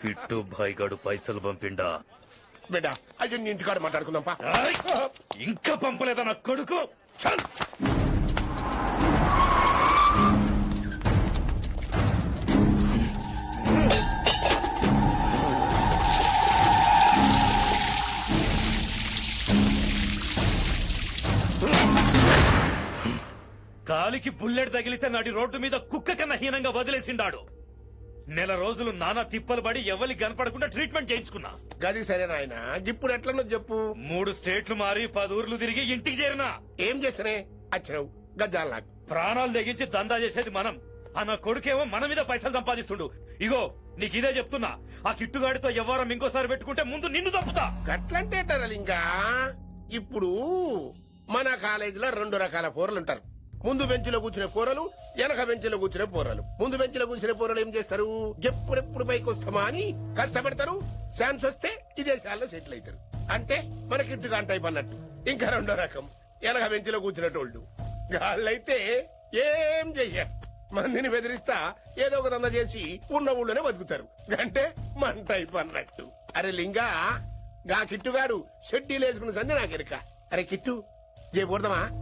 Kit భాయ్ గడు పైసలు పంపిండా. బిడ్డ అయ్యో నీ ఇంటికాడ మాట్లాడుకుందాం పా! ఇంకా పంపలేదా నా కొడుకు? చల్. కాలికి బుల్లెట్ తగిలితే నాటి రోడ్డు మీద కుక్క కన్నా హీనంగా వదిలేసిండాడు. నెల రోజులు నానా తిప్పలు పడి ఎవరికి కనపడకుండా ట్రీట్మెంట్ చేయించుకున్నా. గది సరే నాయన ఇప్పుడు ఎట్లనో చెప్పు. మూడు స్టేట్లు మారి పది ఊర్లు తిరిగి ఇంటికి చేరినా. ఏం చేసినే? వచ్చినావు గజ్జాల నాకు. ప్రాణాలు తెగించి దందా చేసేది మనం. ఆ నా కొడుకేమో మన మీద పైసలు సంపాదిస్తుండు. ఇగో నీకు ఇదే చెప్తున్నా. ఆ కిట్టుగాడితో ఎవరం ఇంకోసారి పెట్టుకుంటే ముందు నిన్ను తప్పుతా గట్లంటే ఇంకా ఇప్పుడు మన కాలేజీలో రెండు రకాల కూరలు ఉంటారు ముందు బెంచ్లో కూర్చునే కూరలు వెనక బెంచ్లో కూర్చునే పోరలు. ముందు బెంచ్లో కూర్చునే పోరలు ఏం చేస్తారు? ఎప్పుడెప్పుడు పైకి వస్తామా అని కష్టపడతారు. ఛాన్స్ వస్తే విదేశాల్లో సెటిల్ అవుతారు. అంటే మన కిట్టుగా టైప్ అన్నట్టు. ఇంకా రెండో రకం. వెనక బెంచ్లో కూర్చునేటోళ్ళు. వాళ్ళైతే ఏం చెయ్యరు. మందిని బెదిరిస్తా ఏదో ఒక దంద చేసి ఉన్న ఊళ్ళోనే బతుకుతారు. అంటే మన టైప్ అన్నట్టు. అరే లింగా గా కిట్టుగాడు షెడ్డీలు వేసుకున్న సంధి నాకెరక. అరే కిట్టు చేయకూడదమా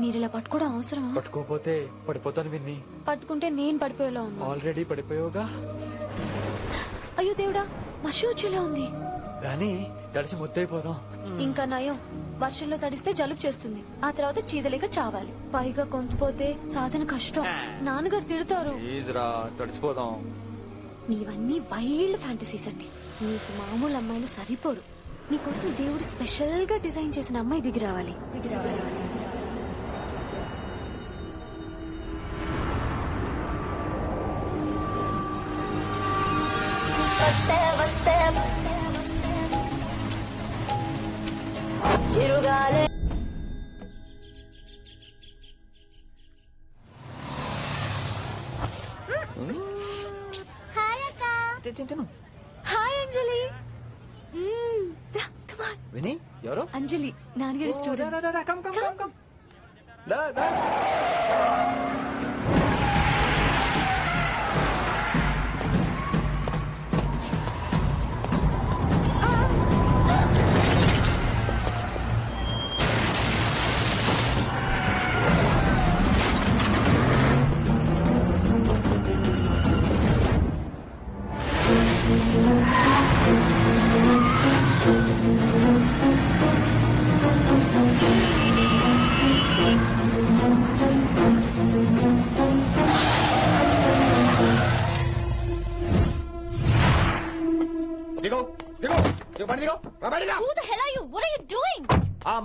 మీరు ఇలా పట్టుకోవడం అవసరమా? పట్టుకోపోతే పడిపోతాను విన్ని. పట్టుకుంటే నేను పడిపోయేలా ఉన్నా ఆల్రెడీ పడిపోయావుగా? అయ్యో దేవుడా వర్షం వచ్చేలా ఉంది. కానీ తడిసి ముద్దైపోదాం ఇంకా నయం. వర్షంలో తడిస్తే జలుబు చేస్తుంది. ఆ తర్వాత చీదలేక చావాలి. పైగా కొంతపోతే సాధన కష్టం. నాన్నగారు తిడతారు. తడిసిపోదాం. మీవన్నీ వైల్డ్ ఫ్యాంటసీస్ అండి. మీకు మామూలు అమ్మాయిలు సరిపోరు. మీకోసం దేవుడు స్పెషల్గా డిజైన్ చేసిన అమ్మాయి దిగి రావాలి. దిగి రావాలి. తిను, తిను, తిను. హాయ్ అంజలి దా, come on. విని ఎవరు అంజలి నాన్నగారి స్టూడెంట్ come, come. దా, దా.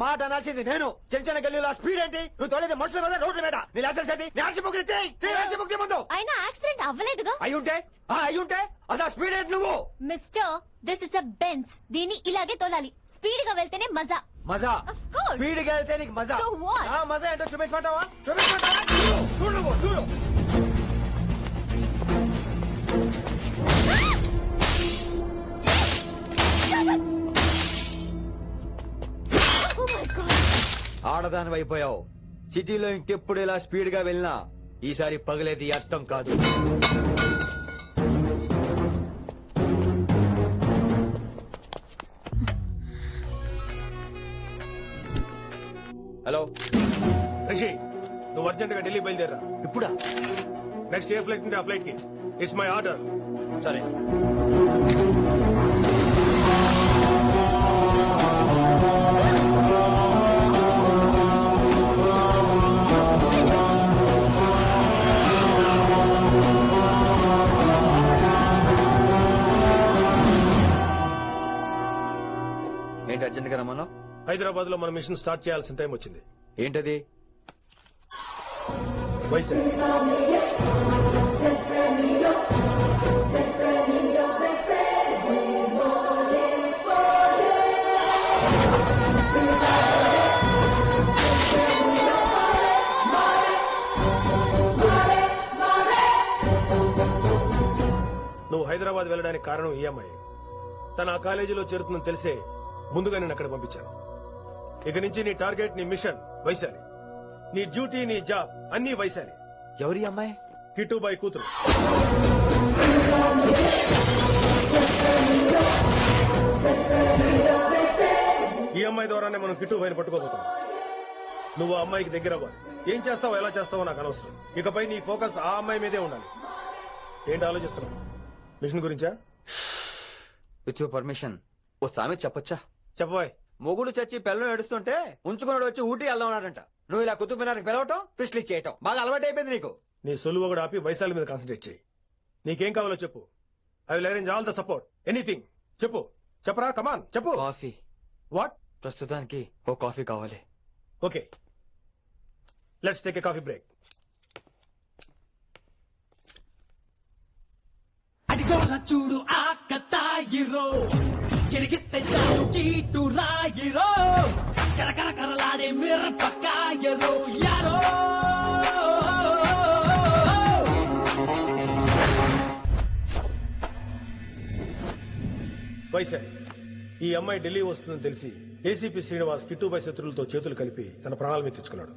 మాట అనాల్సింది నేను. చిన్న చిన్న గల్లీలో స్పీడ్ ఏంటి? నువ్వు తోలేది మనుషుల మీద రోడ్ల మీద. నీ లైసెన్స్ ఏంటి? నీ ఆర్సీ బుక్. నీ ఆర్సీ బుక్ ముందు. అయినా యాక్సిడెంట్ అవ్వలేదుగా? అయి ఉంటే ఆ అయి ఉంటే అదా స్పీడ్ ఏంటి నువ్వు? Mister this is a Benz దీన్ని ఇలాగే తోలాలి. స్పీడ్గా వెళ్తేనే మజా. మజా. స్పీడ్గా వెళ్తే నీకు మజా? ఆ మజా ఏంటో చూపించమంటావా? చూపించమంటావా? చూడు, చూడు నువ్వు, చూడు. ఆడదాని అయిపోయావు. సిటీలో ఇంకెప్పుడు ఇలా స్పీడ్గా వెళ్ళినా ఈసారి పగలేది అర్థం కాదు. హలో. రిషి నువ్వు అర్జెంట్గా ఢిల్లీ బయలుదేరా ఇప్పుడా? నెక్స్ట్ ఏ ఫ్లైట్ ఉంటే ఆ ఫ్లైట్కి. ఇట్స్ మై ఆర్డర్ సరే. మనం హైదరాబాద్లో మన మిషన్ స్టార్ట్ చేయాల్సిన టైం వచ్చింది. ఏంటది? నువ్వు హైదరాబాద్ వెళ్ళడానికి కారణం ఈ అమ్మాయి. ఆ కాలేజీలో చేరుతుందని తెలిసే ముందుగా నేను అక్కడ పంపించాను. ఇక నుంచి నీ టార్గెట్ నీ మిషన్ వైశాలి. నీ డ్యూటీ నీ జాబ్ అన్ని వైశాలి. ఎవరి అమ్మాయి? కిట్టుబాయి కూతురు. ఈ అమ్మాయి ద్వారానే మనం కిట్టుబాయిని పట్టుకోబోతున్నాం. నువ్వు ఆ అమ్మాయికి దగ్గర అవ్వాలి. ఏం చేస్తావో ఎలా చేస్తావో నాకు అనవసరం. ఇకపై నీ ఫోకస్ ఆ అమ్మాయి మీదే ఉండాలి. ఏంటి ఆలోచిస్తున్నావు? మిషన్ గురించా? విత్ యువర్ పర్మిషన్ ఓ సామెత చెప్పొచ్చా? చెప్పబాయ్. మొగుడు చచ్చి పిల్లలు ఏడుస్తుంటే ఉంచుకున్నాడు వచ్చి ఊటీ వెళ్దాం అన్నాడంట. నువ్వు ఇలా కుతుబ్ మినార్కి పిలవటం పిస్లీ చేయటం. బాగా అలవాటు అయిపోయింది నీకు. నీ సొలువు కూడా ఆపి వైశాలి మీద కాన్సన్ట్రేట్ చేయి. నీకేం కావాలో చెప్పు. I will arrange all the support anything చెప్పు. చెప్పరా? కమాన్ చెప్పు. కాఫీ. వాట్ ప్రస్తుతానికి ఓ కాఫీ కావాలి. Okay let's take a coffee break అడిగోరా చూడు ఆ కతాయిరో తిరిగిస్తే చాలు కీటు రాయిరో కరకరకరలాడే మిరపకాయరో యారో వైశాలి ఈ అమ్మాయి ఢిల్లీ వస్తుందని తెలిసి ఏసీపీ శ్రీనివాస్ కిట్టుబై శత్రులతో చేతులు కలిపి తన ప్రాణాల మీద తెచ్చుకున్నాడు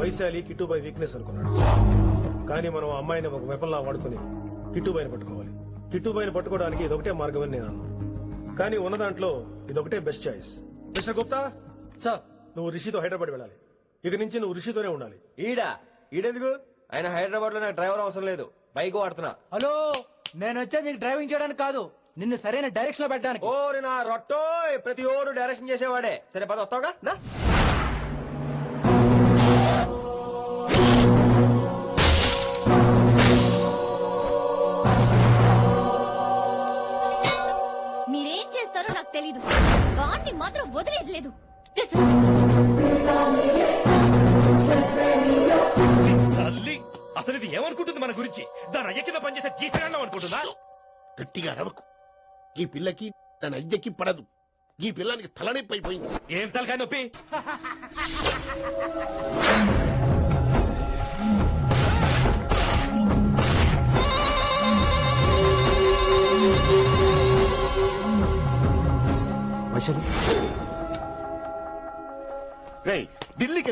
వైశాలి కిట్టుబై వీక్నెస్ అనుకున్నాడు కానీ మనం ఆ అమ్మాయిని ఒక వెపన్లా వాడుకుని కిట్టుబాయిని పట్టుకోవాలి. కిట్టుబాయిని పట్టుకోవడానికి ఇదొకటే మార్గం అని నేను అన్నాను కానీ ఉన్న దాంట్లో ఇదొకటే best choice mister Gupta? Sir. నువ్వు రిషితో హైదరాబాద్ వెళ్ళాలి. ఇక నుంచి నువ్వు రిషితోనే ఉండాలి. ఈడా? ఈడెందుకు? ఆయన హైదరాబాద్లో నాకు డ్రైవర్ అవసరం లేదు. బైక్ వాడుతున్నా. హలో నేను వచ్చేది నీకు డ్రైవింగ్ చేయడానికి కాదు. నిన్ను సరైన డైరెక్షన్లో పెట్టడానికి. ఓరి నా రొట్టో ప్రతి ఓరు డైరెక్షన్ చేసేవాడే. సరే పద వస్తావుగా? తెలీదు. వాడిని మాత్రం వదిలేదు లేదు తల్లి అసలు ఇది ఏమనుకుంటుంది మన గురించి? దాని అయ్య కింద పనిచేసే జీతగాండం అనుకుంటుందా? గట్టిగా రవకు ఈ పిల్లకి తన అయ్యకి పడదు. ఈ పిల్లానికి తలనొప్పి అయిపోయింది. ఏం తలకాయ నొప్పి?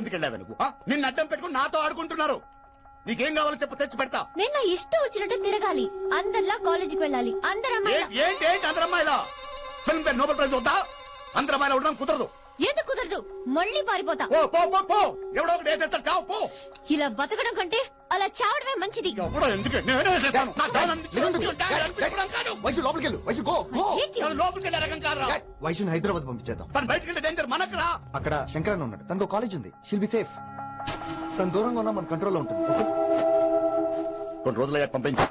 ఎందుకు వెళ్ళావు నువ్వు? నిన్ను అడ్డం పెట్టుకుని నాతో ఆడుకుంటున్నారు. నీకేం కావాలో చెప్పు తెచ్చి పెడతా. నేను నా ఇష్టం వచ్చినట్టు తిరగాలి. అందరిలా కాలేజీకి వెళ్ళాలి. అందరు అమ్మాయిలా ఏంటి ఏంటి ఫిల్మ్ ఫేర్ నోబెల్ ప్రైజ్ వద్దా? అందరు అమ్మాయిలా ఉండడం కుదరదు. ఎందుకు కుదరదు? మళ్ళీ పారిపోతా. పో పో పో పో. ఎవడో ఒకటి వేసేస్తాడు. చావు పో. ఇలా బతకడం కంటే అలా చావడమే మంచిది. ఎవడో ఎందుకు? నేనే వేసేస్తాను. నాకు డాన్ అనిపించింది. డాన్ అనిపించడం కాదు. వైసు లోపలికి వెళ్ళు వైసు గో గో వైసుని హైదరాబాద్ పంపించేద్దాం. తను బయటికి వెళ్తే డేంజర్ మనకు రా అక్కడ శంకరన్ ఉన్నాడు. తనకు కాలేజ్ ఉంది. షిల్ బి సేఫ్ తన దూరంగా ఉన్నా మన కంట్రోల్లో ఉంటుంది. కొన్ని రోజులయ్యాక పంపించు.